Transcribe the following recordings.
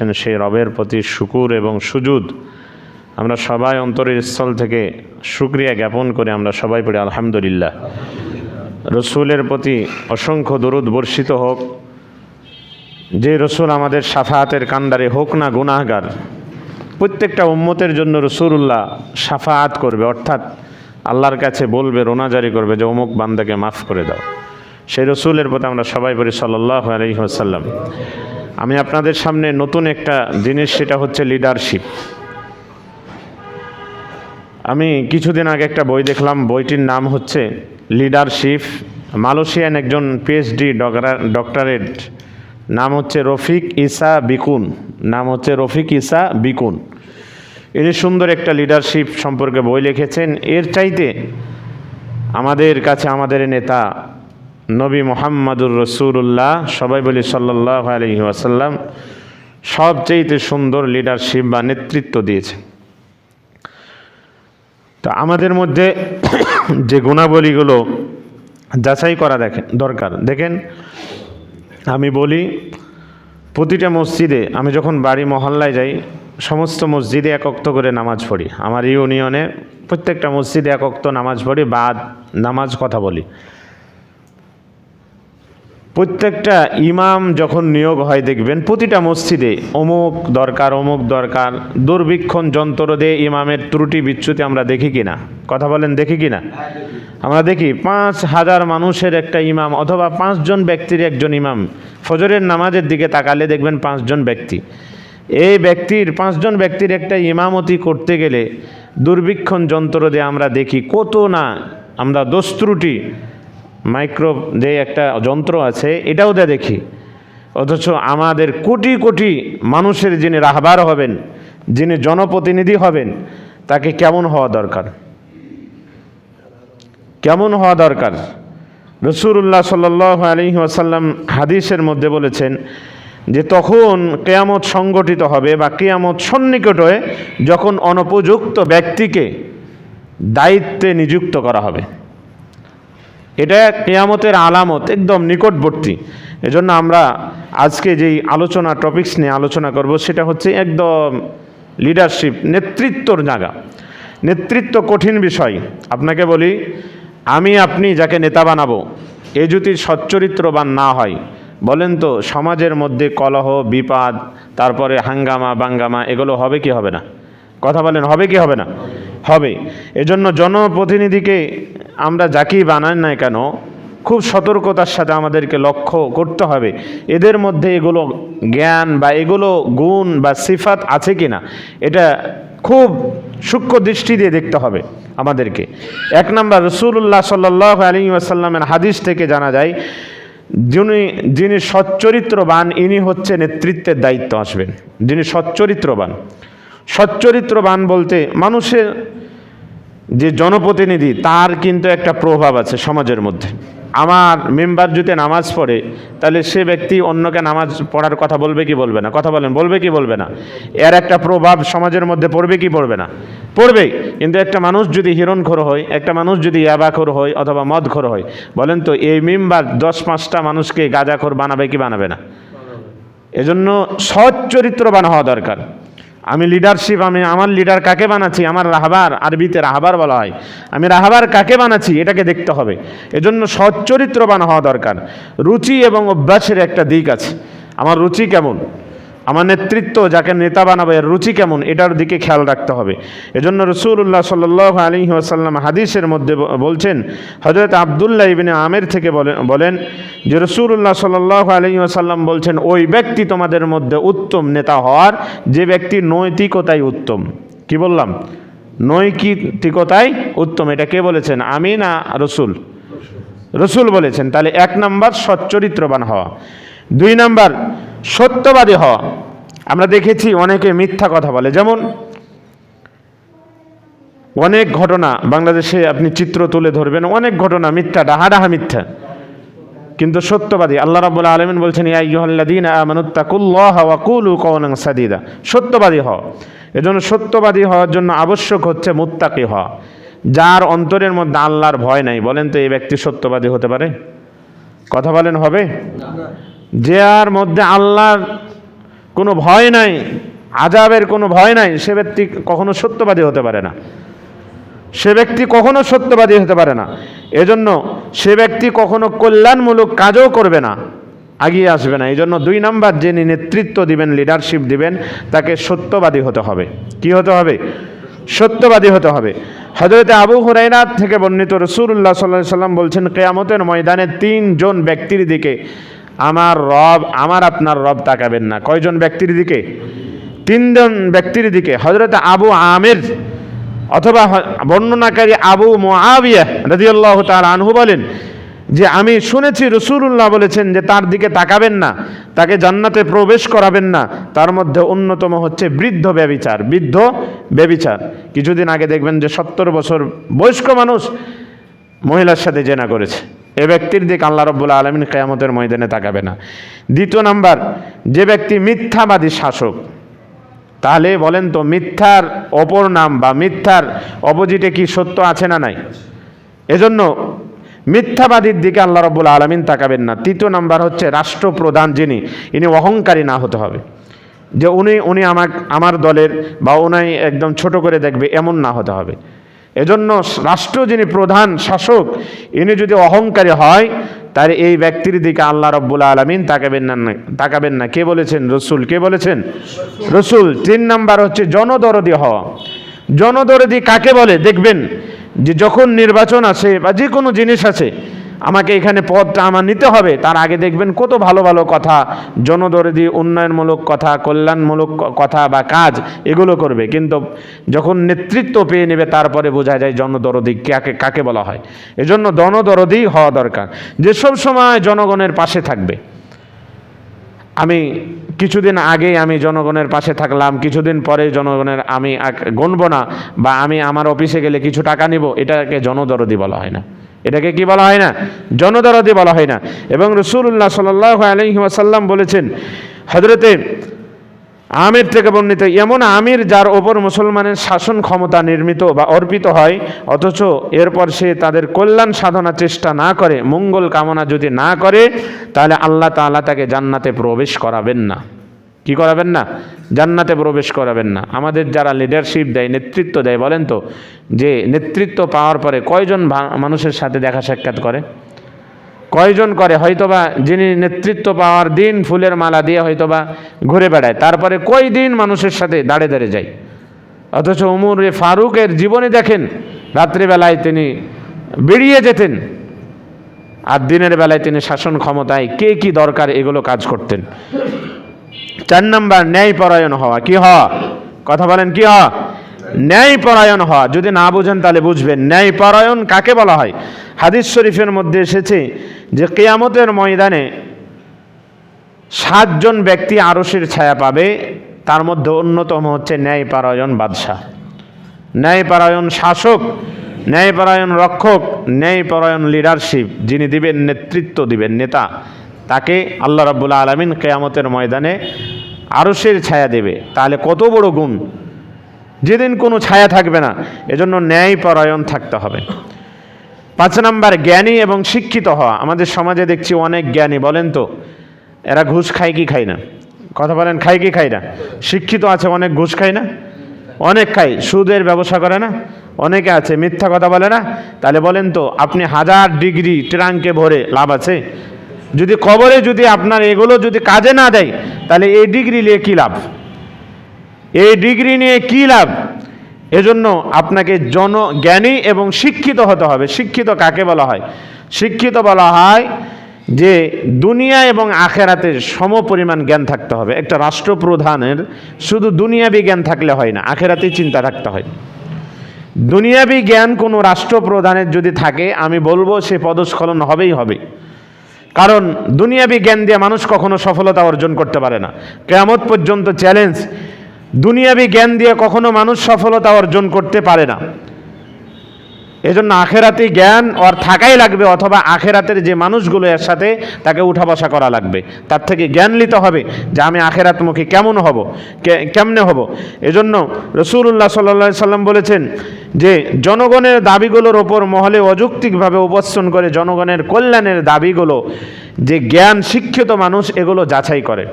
দিয়েছেন সেই রবের প্রতি শুকুর এবং সুজুদ। আমরা সবাই অন্তরের স্থল থেকে সুক্রিয়া জ্ঞাপন করে আমরা সবাই পড়ি, আলহামদুলিল্লাহ। রসুলের প্রতি অসংখ্য দরুদ বর্ষিত হোক। যে রসুল আমাদের সাফাহাতের কান্ডারে হোক না গুনাহগার, প্রত্যেকটা উম্মতের জন্য রসুল্লাহ সাফাহাত করবে। অর্থাৎ আল্লাহর কাছে বলবে রোনাজারি করবে যে অমুক বান্দাকে মাফ করে দাও। সেই রসুলের প্রতি আমরা সবাই পড়ি সাল্লাহ আলহিহাসাল্লাম আমি আপনাদের সামনে নতুন একটা জিনিস, সেটা হচ্ছে লিডারশিপ আমি কিছুদিন আগে একটা বই দেখলাম, বইটির নাম হচ্ছে লিডারশিপ মালয়েশিয়ান একজন পিএইচডি ডক্টরেট নাম হচ্ছে রফিক ইসা বিকুন, নাম হচ্ছে রফিক ইসা বিকুন। ইনি সুন্দর একটা লিডারশিপ সম্পর্কে বই লিখেছেন। এর চাইতে আমাদের কাছে, আমাদের নেতা নবী মোহাম্মদুর রসুল্লাহ সবাই বলি সাল্লাহ আলহি আসাল্লাম সবচেয়েতে সুন্দর লিডারশিপ বা নেতৃত্ব দিয়েছে। তা আমাদের মধ্যে যে গুণাবলীগুলো যাচাই করা দেখেন, দরকার। দেখেন, আমি বলি, প্রতিটা মসজিদে আমি যখন বাড়ি মহল্লায় যাই, সমস্ত মসজিদে একক্ত করে নামাজ পড়ি। আমার ইউনিয়নে প্রত্যেকটা মসজিদে একক্ত নামাজ পড়ি, বাদ নামাজ কথা বলি। প্রত্যেকটা ইমাম যখন নিয়োগ হয়, দেখবেন প্রতিটা মসজিদে অমুক দরকার অমুক দরকার দুর্বীক্ষণ যন্ত্র দিয়ে ইমামের ত্রুটি বিচ্যুতি আমরা দেখি কিনা? কথা বলেন, দেখি কিনা? আমরা দেখি পাঁচ হাজার মানুষের একটা ইমাম অথবা পাঁচজন ব্যক্তির একজন ইমাম ফজরের নামাজের দিকে তাকালে দেখবেন পাঁচজন ব্যক্তি। এই ব্যক্তির পাঁচজন ব্যক্তির একটা ইমামতি করতে গেলে দুর্বীক্ষণ যন্ত্র দিয়ে আমরা দেখি কত না আমরা দোষ ত্রুটি মাইক্রো যে একটা যন্ত্র আছে, এটাও দিয়ে দেখি। অথচ আমাদের কোটি কোটি মানুষের যিনি রাহবার হবেন, যিনি জনপ্রতিনিধি হবেন, তাকে কেমন হওয়া দরকার? কেমন হওয়া দরকার? রসুল্লাহ সাল আলী আসাল্লাম হাদিসের মধ্যে বলেছেন যে, তখন কেয়ামত সংগঠিত হবে বা কেয়ামত সন্নিকট হয়ে যখন অনুপযুক্ত ব্যক্তিকে দায়িত্বে নিযুক্ত করা হবে। এটা কেয়ামতের আলামত, একদম নিকটবর্তী। এজন্য আমরা আজকে যেই আলোচনা টপিকস নিয়ে আলোচনা করব, সেটা হচ্ছে একদম লিডারশিপ নেতৃত্বর জায়গা। নেতৃত্ব কঠিন বিষয়। আপনাকে বলি, আমি, আপনি যাকে নেতা বানাবো, এ যদি সচ্চরিত্রবান না হয়, বলেন তো, সমাজের মধ্যে কলহ, বিপাদ, তারপরে হাঙ্গামা, বাঙ্গামা, এগুলো হবে কি হবে না? কথা বলেন, হবে কি হবে না? হবে। এজন্য জনপ্রতিনিধিকে আমরা যাকেই বানাই না কেন, খুব সতর্কতার সাথে আমাদেরকে লক্ষ্য করতে হবে। এদের মধ্যে এগুলো জ্ঞান বা এগুলো গুণ বা সিফাত আছে কি না এটা খুব সূক্ষ্ম দৃষ্টি দিয়ে দেখতে হবে আমাদেরকে। এক নম্বর রসুল্লাহ সাল্লাহ আলী আসাল্লামের হাদিস থেকে জানা যায়, যিনি যিনি সচ্চরিত্রবান, ইনি হচ্ছে নেতৃত্বের দায়িত্ব আসবেন। যিনি সচ্চরিত্রবান সচ্চরিত্রবান বলতে মানুষের যে জনপ্রতিনিধি, তার কিন্তু একটা প্রভাব আছে সমাজের মধ্যে। আমার মেম্বার যদি নামাজ পড়ে, তাহলে সে ব্যক্তি অন্যকে নামাজ পড়ার কথা বলবে কি বলবে না? কথা বলেন, বলবে কি বলবে না? এর একটা প্রভাব সমাজের মধ্যে পড়বে কি পড়বে না? পড়বে, কিন্তু একটা মানুষ যদি হিরণখোর হয়, একটা মানুষ যদি ইয়াবাখোর হয় অথবা মদখোর হয়, বলেন তো এই মেম্বার দশ পাঁচটা মানুষকে গাঁজাখোর বানাবে কি বানাবে না? এজন্য সৎ চরিত্রবান হওয়া দরকার। আমি লিডারশিপ আমি আমার লিডার কাকে বানাচ্ছি? আমার রাহাবার, আরবিতে রাহাবার বলা হয়। আমি রাহাবার কাকে বানাচ্ছি? এটাকে দেখতে হবে। এজন্য সচ্চরিত্রবান হওয়া দরকার। রুচি এবং অভ্যাসের একটা দিক আছে। আমার রুচি কেমন? আমার নেতৃত্ব যাকে নেতা বানাবে, এর রুচি কেমন, এটার দিকে খেয়াল রাখতে হবে। এজন্য রসুল্লাহ সাল আলী আসাল্লাম হাদিসের মধ্যে বলছেন হজরত আবদুল্লাহ ইবিনে আমের থেকে বলেন বলেন যে রসুল্লাহ সাল আলী আসাল্লাম বলছেন, ওই ব্যক্তি তোমাদের মধ্যে উত্তম নেতা হওয়ার, যে ব্যক্তি নৈতিকতাই উত্তম। কি বললাম? নৈতিকতাই উত্তম, এটা কে বলেছেন? আমি না রসুল। রসুল বলেছেন, তাহলে এক নাম্বার সচ্চরিত্রবান হওয়া। দুই নাম্বার, সত্যবাদী হওয়া। আমরা দেখেছি অনেকে মিথ্যা কথা বলে। যেমন অনেক ঘটনা, বাংলাদেশে আপনি চিত্র তুলে ধরবেন, অনেক ঘটনা মিথ্যা ডাহা ডাহা মিথ্যা। কিন্তু সত্যবাদী, আল্লাহ রাবুল আলমিন বলছেন সাদিদা। সত্যবাদী হওয়া এজন্য সত্যবাদী হওয়ার জন্য আবশ্যক হচ্ছে মুত্তাকি হওয়া। যার অন্তরের মধ্যে আল্লাহর ভয় নাই। বলেন তো, এই ব্যক্তি সত্যবাদী হতে পারে? কথা বলেন, হবে? যে আর মধ্যে আল্লাহর কোনো ভয় নাই, আজাবের কোনো ভয় নাই, সে ব্যক্তি কখনো সত্যবাদী হতে পারে না। সে ব্যক্তি কখনো সত্যবাদী হতে পারে না। এজন্য সে ব্যক্তি কখনো কল্যাণমূলক কাজও করবে না, আগিয়ে আসবে না। এই জন্য দুই নাম্বার যিনি নেতৃত্ব দিবেন লিডারশিপ দিবেন, তাকে সত্যবাদী হতে হবে। কি হতে হবে? সত্যবাদী হতে হবে। হজরতে আবু হুরাইরাত থেকে বর্ণিত রসুল্লাহ সাল্লাহ সাল্লাম বলছেন, কেয়ামতের ময়দানে তিনজন ব্যক্তির দিকে আমার রব, আমার আপনার রব তাকাবেন না। কয়জন ব্যক্তির দিকে? তিনজন ব্যক্তির দিকে। হজরত আবু আমের অথবা বর্ণনাকারী আবু মোয়াবিয়া রাদিয়াল্লাহ তার আনহু বলেন যে, আমি শুনেছি রসুল্লাহ বলেছেন যে, তার দিকে তাকাবেন না, তাকে জান্নাতে প্রবেশ করাবেন না, তার মধ্যে অন্যতম হচ্ছে বৃদ্ধ ব্যবিচার বৃদ্ধ ব্যবিচার। কিছুদিন আগে দেখবেন যে, সত্তর বছর বয়স্ক মানুষ মহিলার সাথে জেনা করেছে। এ ব্যক্তির দিকে আল্লাহ রব্বুল আলমিন কেয়ামতের ময়দানে তাকাবে না। দ্বিতীয় নাম্বার, যে ব্যক্তি মিথ্যাবাদী শাসক, তাহলে বলেন তো মিথ্যার অপর নাম বা মিথ্যার অপোজিটে কি সত্য আছে না নাই? এজন্য মিথ্যাবাদীর দিকে আল্লাহ রব্বুল আলমিন তাকাবেন না। তৃতীয় নাম্বার হচ্ছে রাষ্ট্রপ্রধান যিনি, ইনি অহংকারী না হতে হবে। যে উনি উনি আমার আমার দলের বা উনি একদম ছোট করে দেখবে, এমন না হতে হবে। এজন্য রাষ্ট্র যিনি প্রধান শাসক, ইনি যদি অহংকারী হয় তার এই ব্যক্তির দিকে আল্লাহ রব্বুল আলমিন তাকাবেন না তাকাবেন না। কে বলেছেন? রসুল। কে বলেছেন? রসুল। তিন নাম্বার হচ্ছে জনদরদি হওয়া। জনদরদি কাকে বলে? দেখবেন যে যখন নির্বাচন আছে বা যে কোনো জিনিস আছে আমাকে এখানে পদটা আমার নিতে হবে। তার আগে দেখবেন কত ভালো ভালো কথা, জনদরদি, উন্নয়নমূলক কথা, কল্যাণমূলক কথা বা কাজ, এগুলো করবে। কিন্তু যখন নেতৃত্ব পেয়ে নেবে, তারপরে বোঝা যায় জনদরদি কাকে কাকে বলা হয়। এজন্য জনদরদি হওয়া দরকার। যে সব সময় জনগণের পাশে থাকবে। আমি কিছুদিন আগেই আমি জনগণের পাশে থাকলাম, কিছুদিন পরে জনগণের আমি গুনবো না, বা আমি আমার অফিসে গেলে কিছু টাকা নিব, এটাকে জনদরদি বলা হয় না। এটাকে কি বলা হয় না? জনদরদি বলা হয় না। এবং রসুল্লাহ সাল আলহি ওয়াসাল্লাম বলেছেন হজরতে আমির থেকে বর্ণিত এমন আমির যার ওপর মুসলমানের শাসন ক্ষমতা নির্মিত বা অর্পিত হয়, অথচ এরপর সে তাদের কল্যাণ সাধনা চেষ্টা না করে, মঙ্গল কামনা যদি না করে, তাহলে আল্লাহ তাআলা তাকে জান্নাতে প্রবেশ করাবেন না। কি করাবেন না? জান্নাতে প্রবেশ করাবেন না। আমাদের যারা লিডারশিপ দেয়, নেতৃত্ব দেয়, বলেন তো, যে নেতৃত্ব পাওয়ার পরে কয়জন মানুষের সাথে দেখা সাক্ষাৎ করে? কয়জন করে? হয়তোবা যিনি নেতৃত্ব পাওয়ার দিন ফুলের মালা দিয়ে হয়তোবা ঘুরে বেড়ায়। তারপরে কয় দিন মানুষের সাথে দাঁড়ে দাঁড়ে যায়? অথচ উমর ফারুকের জীবনে দেখেন, রাত্রিবেলায় তিনি বেরিয়ে যেতেন। আর দিনের বেলায় তিনি শাসন ক্ষমতায় কে কি দরকার এগুলো কাজ করতেন? চার নাম্বার ন্যায়পরায়ণ হওয়া। কি হওয়া কথা বলেন, কি হওয়া ন্যায়পরায়ণ হওয়া। যদি না বুঝেন তাহলে বুঝবেন। ন্যায়পরায়ণ কাকে বলা হয়? হাদিস শরীফের মধ্যে এসেছে যে কেয়ামতের ময়দানে সাতজন ব্যক্তি আরসের ছায়া পাবে, তার মধ্যে অন্যতম হচ্ছে ন্যায়পরায়ণ বাদশাহ। ন্যায়পরায়ণ শাসক, ন্যায়পরায়ণ রক্ষক, ন্যায়পরায়ণ লিডারশিপ যিনি দিবেন নেতৃত্ব, দিবেন নেতা, তাকে আল্লাহ রাব্বুল আলমিন কেয়ামতের ময়দানে আরসের ছায়া দেবে। তাহলে কত বড় গুণ? যেদিন কোনো ছায়া থাকবে না, এজন্য ন্যায়পরায়ণ থাকতে হবে। পাঁচ নাম্বার, জ্ঞানী এবং শিক্ষিত হওয়া। আমাদের সমাজে দেখছি অনেক জ্ঞানী, বলেন তো, এরা ঘুষ খায় কি খায় না? কথা বলেন, খায় কি খায় না? শিক্ষিত আছে, অনেক ঘুষ খায় না? অনেক খায়, সুদের ব্যবসা করে না? অনেকে আছে, মিথ্যা কথা বলে না? তাহলে বলেন তো, আপনি হাজার ডিগ্রি ট্রাঙ্কে ভরে লাভ আছে? যদি কবরে যদি আপনার এগুলো যদি কাজে না দেয়, তাহলে এই ডিগ্রি নিয়ে কী লাভ? এই ডিগ্রি নিয়ে কী লাভ? এজন্য আপনাকে জন জ্ঞানী এবং শিক্ষিত হতে হবে। শিক্ষিত কাকে বলা হয়? শিক্ষিত বলা হয় যে দুনিয়া এবং আখেরাতে সম পরিমাণ জ্ঞান থাকতে হবে। একটা রাষ্ট্রপ্রধানের শুধু দুনিয়াবি জ্ঞান থাকলে হয় না আখেরাতে চিন্তা রাখতে হয়। দুনিয়াবি জ্ঞান কোনো রাষ্ট্রপ্রধানের যদি থাকে, আমি বলব সে পদস্খলন হবেই হবে। কারণ দুনিয়াবি জ্ঞান দিয়ে মানুষ কখনো সফলতা অর্জন করতে পারে না। কেয়ামত পর্যন্ত চ্যালেঞ্জ দুনিয়াবি জ্ঞান দিয়ে কখনো মানুষ সফলতা অর্জন করতে পারে না। এজন্য আখেরাতি জ্ঞান ওর থাকাই লাগবে অথবা আখেরাতের যে মানুষগুলো এর সাথে তাকে উঠা বসা করা লাগবে। তার থেকে জ্ঞান নিতে হবে যে আমি আখেরাতমুখী কেমন হব কেমনে হব। এজন্য রসুল্লাহ সাল্লা সাল্লাম বলেছেন যে জনগণের দাবিগুলোর ওপর মহলে অযৌক্তিকভাবে উপস্থান করে জনগণের কল্যাণের দাবিগুলো, যে জ্ঞান শিক্ষিত মানুষ এগুলো যাচাই করে।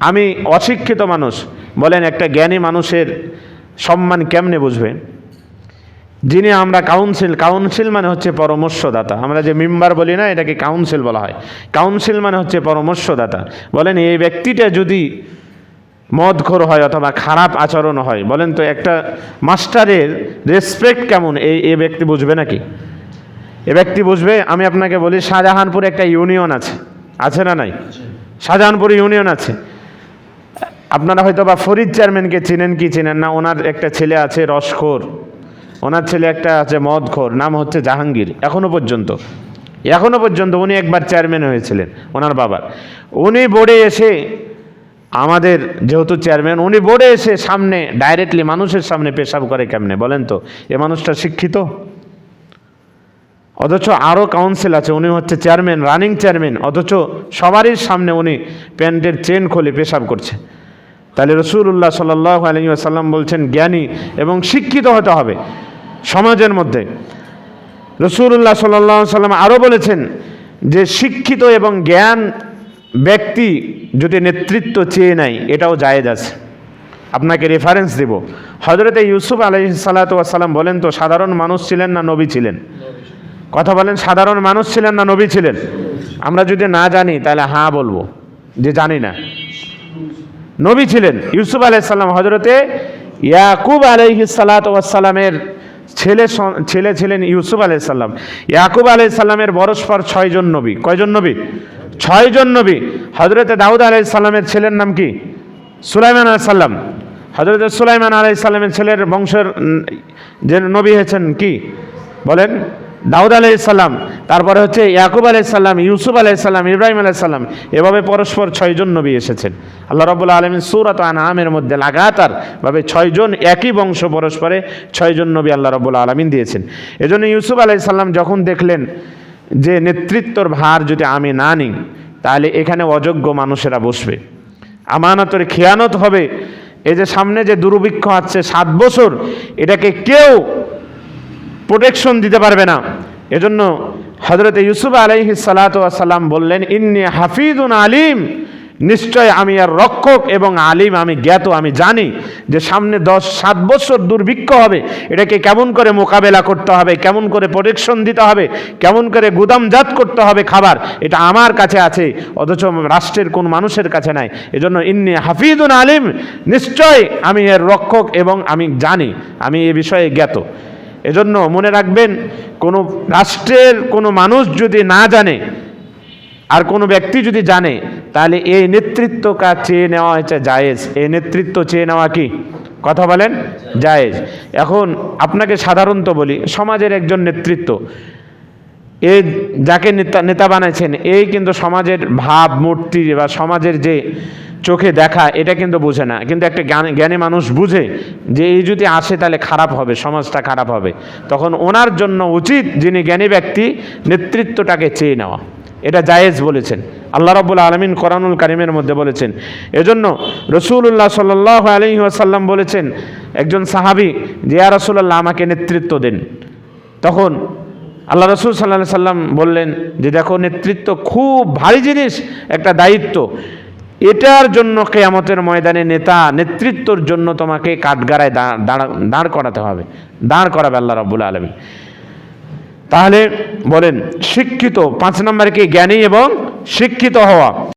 আমি অশিক্ষিত মানুষ, বলেন একটা জ্ঞানী মানুষের সম্মান কেমনে বুঝবে? যিনি আমরা কাউন্সিল কাউন্সিল মানে হচ্ছে পরামর্শদাতা। আমরা যে মেম্বার বলি না, এটাকে কাউন্সিল বলা হয়। কাউন্সিল মানে হচ্ছে পরামর্শদাতা। বলেন এই ব্যক্তিটা যদি মদখোর হয় অথবা খারাপ আচরণ হয়। বলেন তো, একটা মাস্টারের রেসপেক্ট কেমন? এই এ ব্যক্তি বুঝবে নাকি? এ ব্যক্তি বুঝবে, আমি আপনাকে বলি, শাহজাহানপুরে একটা ইউনিয়ন আছে। আছে না নাই? শাহজাহানপুর ইউনিয়ন আছে। আপনারা হয়তো বা ফরিদ চেয়ারম্যানকে চিনেন কি চিনেন না, ওনার একটা ছেলে আছে রসখোর। ওনার ছেলে একটা আছে মদখোর নাম হচ্ছে জাহাঙ্গীর এখনও পর্যন্ত। এখনও পর্যন্ত উনি একবার চেয়ারম্যান হয়েছিলেন, ওনার বাবার। উনি বোর্ডে এসে আমাদের যেহেতু চেয়ারম্যান, উনি বোর্ডে এসে সামনে ডাইরেক্টলি মানুষের সামনে পেশাব করে কেমনে? বলেন তো, এ মানুষটা শিক্ষিত? অথচ আরও কাউন্সিল আছে, উনি হচ্ছে চেয়ারম্যান রানিং চেয়ারম্যান অথচ সবারই সামনে উনি প্যান্টের চেন খুলে পেশাব করছে। তাহলে রসুল্লাহ সাল্লাহ আলী আসাল্লাম বলছেন, জ্ঞানী এবং শিক্ষিত হতে হবে সমাজের মধ্যে। রসুল্লাহ সাল্লাহ সাল্লাম আরও বলেছেন যে, শিক্ষিত এবং জ্ঞান ব্যক্তি যদি নেতৃত্ব চেয়ে নেয়, এটাও জায়েজ আছে। আপনাকে রেফারেন্স দেব। হজরতে ইউসুফ আলহি সাল্লাতাম বলেন তো, সাধারণ মানুষ ছিলেন না নবী ছিলেন? কথা বলেন, সাধারণ মানুষ ছিলেন না নবী ছিলেন? আমরা যদি না জানি, তাহলে হ্যাঁ বলব, যে জানি না। নবী ছিলেন ইউসুফ আলাইসাল্লাম হজরতে ইয়াকুব আলহি সালাতামের ছেলে ছেলে ছিলেন ইউসুফ আলাইসাল্লাম ইয়াকুব আলাইসাল্লামের বরস্পর ছয়জন নবী। কয়জন নবী? ছয়জন নবী। হজরতে দাউদ আলাইসাল্লামের ছেলের নাম কি? সুলাইমান আলাইসাল্লাম হজরত সুলাইমান আলাইসাল্লামের ছেলের বংশের যে নবী হয়েছেন কি? বলেন, দাউদ আলাইসাল্লাম তারপরে হচ্ছে ইয়াকুব আলাইসাল্লাম ইউসুফ আলাইসাল্লাম ইব্রাহিম আলাইসাল্লাম এভাবে পরস্পর ছয়জন নবী এসেছেন। আল্লাহ রবুল্লা আলমিন সুরাত আনামের মধ্যে লাগাতার ভাবে ছয়জন একই বংশ পরস্পরে ছয়জন নবী আল্লাহ রবুল্লা আলমিন দিয়েছেন। এজন্য ইউসুফ আলাইসাল্লাম যখন দেখলেন যে নেতৃত্বর ভার যদি আমি না নিই, তাহলে এখানে অযোগ্য মানুষেরা বসবে। আমানতের খেয়ানত হবে। এ যে সামনে যে দুর্ভিক্ষ আছে, সাত বছর, এটাকে কেউ প্রোটেকশন দিতে পারবে না। এজন্য হজরত ইউসুফ আলাইহি সালাম বললেন, ইন্নি হাফিজুন আলিম। নিশ্চয় আমি আর রক্ষক এবং আলিম, আমি জ্ঞাত, আমি জানি যে সামনে দশ, সাত বছর দুর্ভিক্ষ হবে। এটাকে কেমন করে মোকাবেলা করতে হবে, কেমন করে প্রোটেকশন দিতে হবে, কেমন করে গুদামজাত করতে হবে খাবার, এটা আমার কাছে আছে, অথচ রাষ্ট্রের কোন মানুষের কাছে নাই। এজন্য ইন্নি হাফিজুন আলিম, নিশ্চয় আমি এর রক্ষক এবং আমি জানি, আমি এ বিষয়ে জ্ঞাত। এজন্য মনে রাখবেন, কোনো রাষ্ট্রের কোনো মানুষ যদি না জানে আর কোনো ব্যক্তি যদি জানে, তাহলে এই নেতৃত্ব কাজ চেয়ে নেওয়া হচ্ছে জায়েজ। এই নেতৃত্ব চেয়ে নেওয়া কি? কথা বলেন, জায়েজ। এখন আপনাকে সাধারণত বলি, সমাজের একজন নেতৃত্ব, এ যাকে নেতা নেতা বানাইছেন, এই কিন্তু সমাজের ভাব, মূর্তি বা সমাজের যে চোখে দেখা, এটা কিন্তু বোঝে না। কিন্তু একটা জ্ঞানী জ্ঞানী মানুষ বুঝে যে এই যদি আসে, তাহলে খারাপ হবে, সমাজটা খারাপ হবে। তখন ওনার জন্য উচিত যিনি জ্ঞানী ব্যক্তি, নেতৃত্বটাকে চেয়ে নেওয়া। এটা জায়েজ বলেছেন। আল্লাহ রব্বুল আলমিন কোরআনুল কারিমের মধ্যে বলেছেন। এজন্য রসুল্লাহ সাল্লাহ আলহি আসাল্লাম বলেছেন, একজন সাহাবি, যে আর রসুল্লাহ আমাকে নেতৃত্ব দেন। তখন আল্লাহ রসুল সাল্লাহ সাল্লাম বললেন যে, দেখো, নেতৃত্ব খুব ভারী জিনিস, একটা দায়িত্ব। এটার জন্য কেয়ামতের ময়দানে নেতা নেতৃত্বর জন্য তোমাকে কাঠগাড়ায় দাঁড় দাঁড়া- দাঁড় করাতে হবে। দাঁড় করাবে আল্লাহ রব্বুল আলমী তাহলে বলেন শিক্ষিত পাঁচ নম্বরে কি জ্ঞানী এবং শিক্ষিত হওয়া।